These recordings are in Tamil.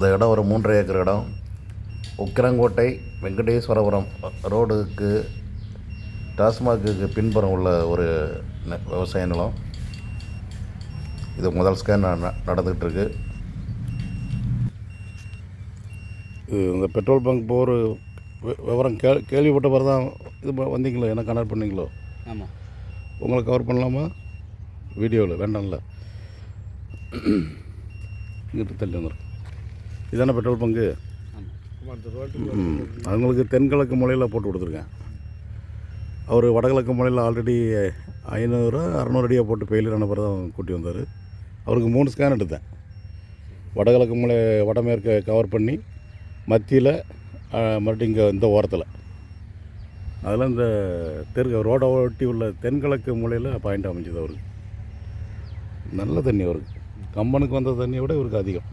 இந்த இடம் ஒரு மூன்றரை ஏக்கர் இடம். உக்கிரங்கோட்டை வெங்கடேஸ்வரபுரம் ரோடுக்கு டாஸ்மாகுக்கு பின்புறம் உள்ள ஒரு நெ- விவசாய நிலம். இது முதல் ஸ்கேன் இது இந்த பெட்ரோல் பங்க் போகிற விவரம் கே கேள்விப்பட்ட பிறகு தான் இது வந்தீங்களோ? என்ன கனெக்ட் பண்ணீங்களோ? ஆமாம் உங்களை கவர் பண்ணலாமா? வீடியோவில் வேண்டாம்ல. இங்கிட்டு தள்ளி வந்துடும் இதானே பெட்ரோல் பங்கு? அவங்களுக்கு தென்கிழக்கு மூலையில் போட்டு கொடுத்துருக்கேன். அவர் வடகிழக்கு மூலையில் ஆல்ரெடி ஐநூறு அறநூறு அடியாக போட்டு பெயிலியர் ஆன கூட்டி வந்தார். அவருக்கு மூணு ஸ்கேன் எடுத்தேன். வடகிழக்கு மூலை வடமேற்கை கவர் பண்ணி மத்தியில் மறுபடியும் இங்கே இந்த ஓரத்தில். அதில் இந்த தெற்கு ரோடை ஒட்டி உள்ள தென்கிழக்கு மூலையில் பாயிண்ட் அமைஞ்சது அவருக்கு. நல்ல தண்ணி அவருக்கு. கம்பனுக்கு வந்த தண்ணியை விட இவருக்கு அதிகம்.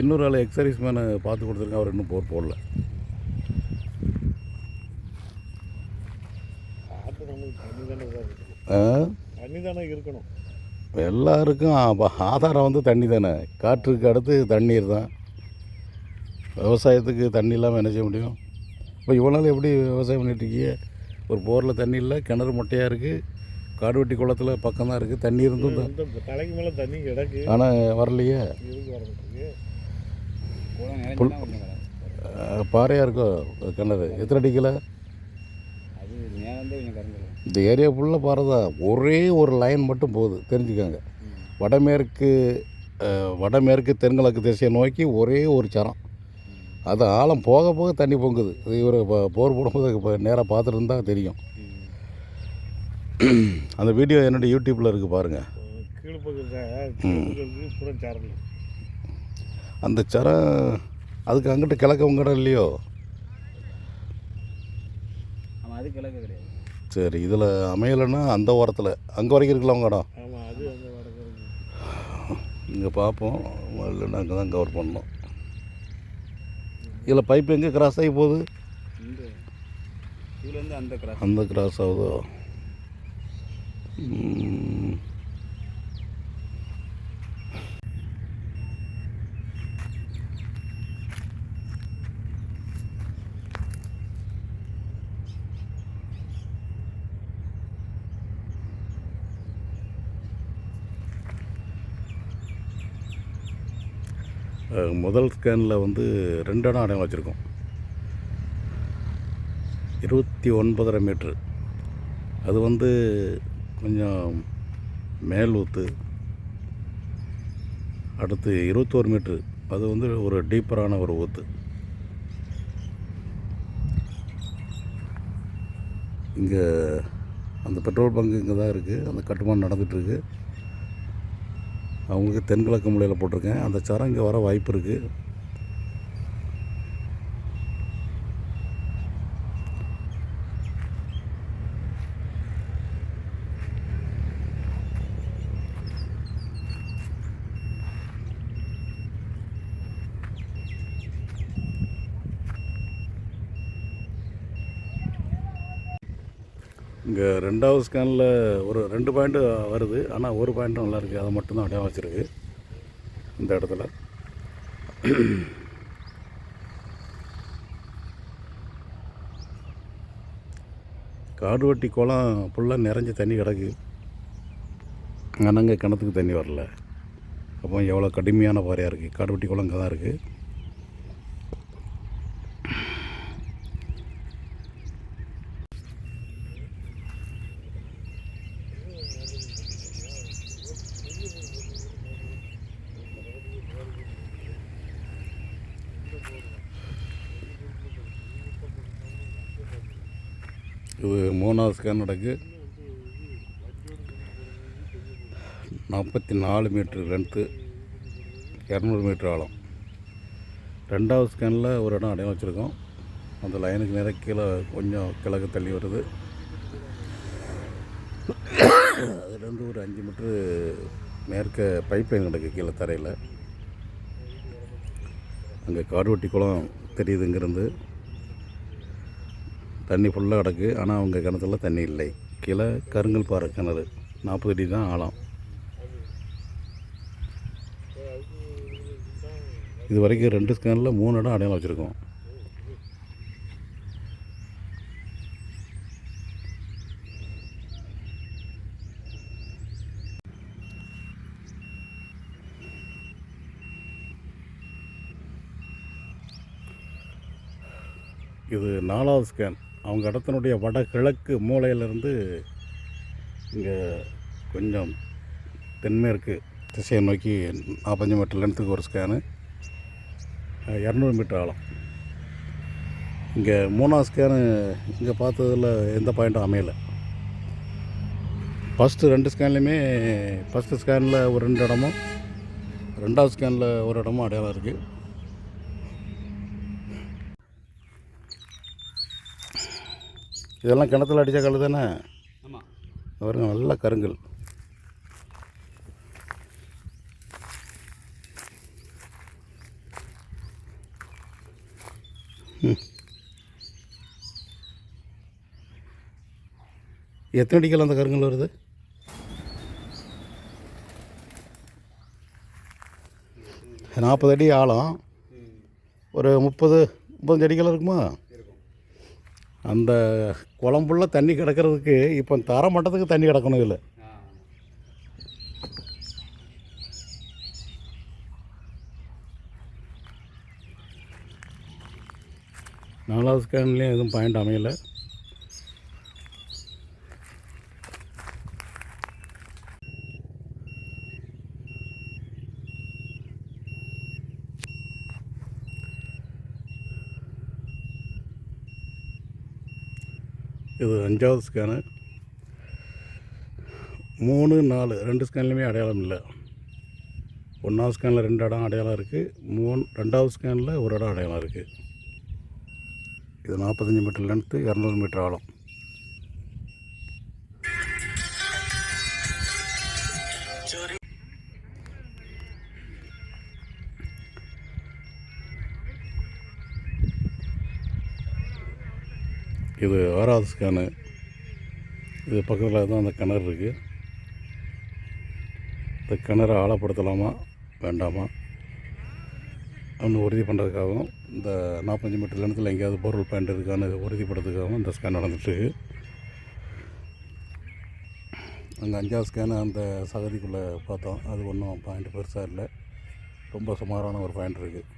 இன்னொரு ஆள் எக்ஸர்சைஸ் மேனை பார்த்து கொடுத்துருக்கேன் அவர் இன்னும் போர் போடல. இருக்கணும் எல்லாருக்கும் ஆதாரம் வந்து தண்ணி தானே? காற்றுக்கு அடுத்து தண்ணீர் தான். விவசாயத்துக்கு தண்ணி இல்லாமல் என்ன செய்ய முடியும்? இப்போ இவ்வளோ நாள் எப்படி விவசாயம் பண்ணிட்டு இருக்கீங்க? ஒரு போரில் தண்ணி இல்லை கிணறு மொட்டையாக இருக்குது காடுவெட்டி குளத்தில் பக்கம் தான் இருக்குது தண்ணி இருந்தும் தான். இந்த தலைக்கு மேலே தண்ணி கிடக்கு. ஆனால் வரலையே. பாறையாக இருக்கோ? கிணறு. எத்தனை அடிக்கல? இந்த ஏரியா ஃபுல்லாக பாறை தான். ஒரே ஒரு லைன் மட்டும் போகுது. தெரிஞ்சுக்கோங்க. வடமேற்கு வடமேற்கு தென்கிழக்கு திசையை நோக்கி ஒரே ஒரு சரம். அது ஆழம் போக போக தண்ணி பொங்குது. இது இவர் போர் போடும்போது இப்போ நேராக பார்த்துட்டு இருந்தால் தெரியும் அந்த வீடியோ என்னுடைய யூடியூப்பில் இருக்குது பாருங்கள் கீழே பக்கம் சார் கீழே பக்கம் புறம் சாரல் அந்த சரம் அதுக்கு அங்கிட்டு கிழக்க உங்கடம் இல்லையோ? ஆமாம் அது கிழக்கு கிடையாது. சரி இதில் அமையலைன்னா அந்த ஓரத்தில். அங்கே வரைக்கும் இருக்கலாம் உங்க இடம்? இங்கே பார்ப்போம் இல்லைன்னா அங்கே தான் கவர் பண்ணோம் இதில் பைப் எங்கே கிராஸ் ஆகி போகுது? அந்த கிராஸ் ஆகுதோ? முதல் ஸ்கேனில் வந்து ரெண்டு இடம் அடையாளம் வச்சுருக்கோம். இருபத்தி ஒன்பதரை மீட்ரு அது வந்து கொஞ்சம் மேல் அடுத்து இருபத்தோரு மீட்ரு அது வந்து ஒரு டீப்பரான ஒரு ஊத்து இங்கே அந்த பெட்ரோல் பங்கு இங்கே தான் இருக்குது அந்த கட்டுமானம் நடந்துகிட்ருக்கு அவங்களுக்கு தென்கிழக்கு மூலையில் போட்டிருக்கேன். அந்த சரம் இங்கே வர வாய்ப்பு இருக்குது இங்கே ரெண்டாவது ஸ்கேனில் ஒரு ரெண்டு பாயிண்ட்டு வருது. ஆனால் ஒரு பாயிண்ட்டும் நல்லா இருக்குது அதை மட்டும்தான் அடையாளம் வச்சுருக்கு. இந்த இடத்துல. காடுவெட்டி குளம் ஃபுல்லாக நிறைஞ்ச தண்ணி கிடக்கு. ஆனால் அங்கே கிணத்துக்கு தண்ணி வரல. அப்போ எவ்வளோ கடுமையான பாறையாக இருக்குது காடுவெட்டி குளம் இங்கே தான் இருக்குது இது மூணாவது ஸ்கேன் நடக்கு நாற்பத்தி நாலு மீட்ரு லென்த்து இரநூறு மீட்ரு ஆழம். ரெண்டாவது ஸ்கேனில் ஒரு இடம் அடையாளம் வச்சுருக்கோம். அந்த லைனுக்கு நேராக கீழே கொஞ்சம் கிழக்கு தள்ளி வருது. அதுலேருந்து ஒரு அஞ்சு மீட்ரு மேற்க பைப் லைன் கிடக்கு கீழே தரையில். அங்கே காடுவெட்டி குளம் தெரியுது இங்கேருந்து தண்ணி ஃபுல்லாக கிடக்கு. ஆனால் அவங்க கிணத்துல தண்ணி இல்லை. கீழே கருங்கல் பாறை கிணறு. நாற்பது அடி தான் ஆழம். இது வரைக்கும் ரெண்டு ஸ்கேனில் மூணு இடம் அடையாளம் வச்சுருக்கோம். இது நாலாவது ஸ்கேன் அவங்க இடத்தினுடைய வடகிழக்கு மூலையிலேருந்து இங்கே கொஞ்சம் தென்மேற்கு திசையை நோக்கி நாற்பத்தஞ்சு மீட்டர் லென்த்துக்கு ஒரு ஸ்கேனு இரநூறு மீட்டர் ஆழம். இங்கே மூணாவது ஸ்கேனு இங்கே பார்த்ததுல எந்த பாயிண்ட்டும் அமையலை. ஃபஸ்ட்டு ரெண்டு ஸ்கேன்லையுமே ஃபஸ்ட்டு ஸ்கேனில் ஒரு ரெண்டு இடமும் ரெண்டாவது ஸ்கேனில் ஒரு இடமும் அடையாளம் இருக்குது இதெல்லாம் கிணத்துல அடித்த கல் தானே? ஆமாம் பாருங்க நல்ல கருங்கல். எத்தனை அடிக்கல் அந்த கருங்கல் வருது? நாற்பது அடி ஆழம். ஒரு முப்பது முப்பத்தஞ்சு அடிக்கல் இருக்குமா இருக்கும்? அந்த குளம்புள்ள தண்ணி கிடக்கிறதுக்கு இப்போ தர மட்டத்துக்கு தண்ணி கிடக்கணும் இதில். நாலாவது ஸ்கேன்லேயும் எதுவும் பாயிண்ட் அமையலை. இது அஞ்சாவது ஸ்கேனு மூணு நாலு ரெண்டு ஸ்கேன்லையுமே அடையாளம் இல்லை. ஒன்றாவது ஸ்கேனில் ரெண்டு இடம் அடையாளம் இருக்குது மூணு ரெண்டாவது ஸ்கேனில் ஒரு இடம் அடையாளம் இருக்குது இது நாற்பத்தஞ்சு மீட்டர் லென்த்து இரநூறு மீட்டர் ஆழம். இது ஆறாவது ஸ்கேனு இது பக்கத்தில் தான் அந்த கிணறு இருக்குது இந்த கிணறு ஆழப்படுத்தலாமா வேண்டாமா? ஒன்று உறுதி பண்ணுறதுக்காகவும் இந்த நாற்பத்தஞ்சு மீட்டர் நிலத்தில் எங்கேயாவது பொருள் பாயிண்ட் இருக்கான்னு உறுதிப்படுறதுக்காகவும் இந்த ஸ்கேன் நடந்துட்டுருக்கு அந்த அஞ்சாவது ஸ்கேனு அந்த சகதிக்குள்ளே பார்த்தோம். அது ஒன்றும் பாயிண்ட் பெருசாக இல்லை. ரொம்ப சுமாரான ஒரு பாயிண்ட் இருக்குது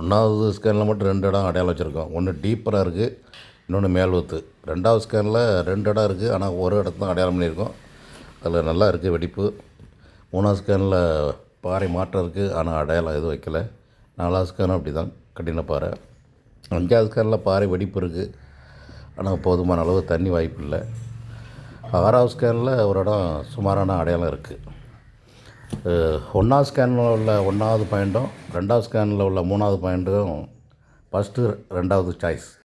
ஒன்றாவது ஸ்கேனில் மட்டும் ரெண்டு இடம் அடையாளம் வச்சுருக்கோம். ஒன்று டீப்பராக இருக்குது இன்னொன்று மேல்வத்து. ரெண்டாவது ஸ்கேனில் ரெண்டு இடம் இருக்குது ஆனால் ஒரு இடத்துல தான் அடையாளம் பண்ணியிருக்கோம். அதில் நல்லா இருக்குது வெடிப்பு. மூணாவது ஸ்கேனில் பாறை மாற்றம் இருக்குது ஆனால் அடையாளம் எதுவும் வைக்கல. நாலாவது ஸ்கேனும் அப்படி தான் கடின பாறை. அஞ்சாவது ஸ்கேனில் பாறை வெடிப்பு இருக்குது ஆனால் போதுமான அளவு தண்ணி வாய்ப்பு இல்லை. ஆறாவது ஸ்கேனில் ஒரு இடம் சுமாரான அடையாளம் இருக்குது ஒன்றாவது ஸ்கேனில் உள்ள ஒன்றாவது பாயிண்ட்டும் ரெண்டாவது ஸ்கேனில் உள்ள மூணாவது பாயிண்ட்டும் ஃபஸ்ட்டு ரெண்டாவது சாய்ஸ்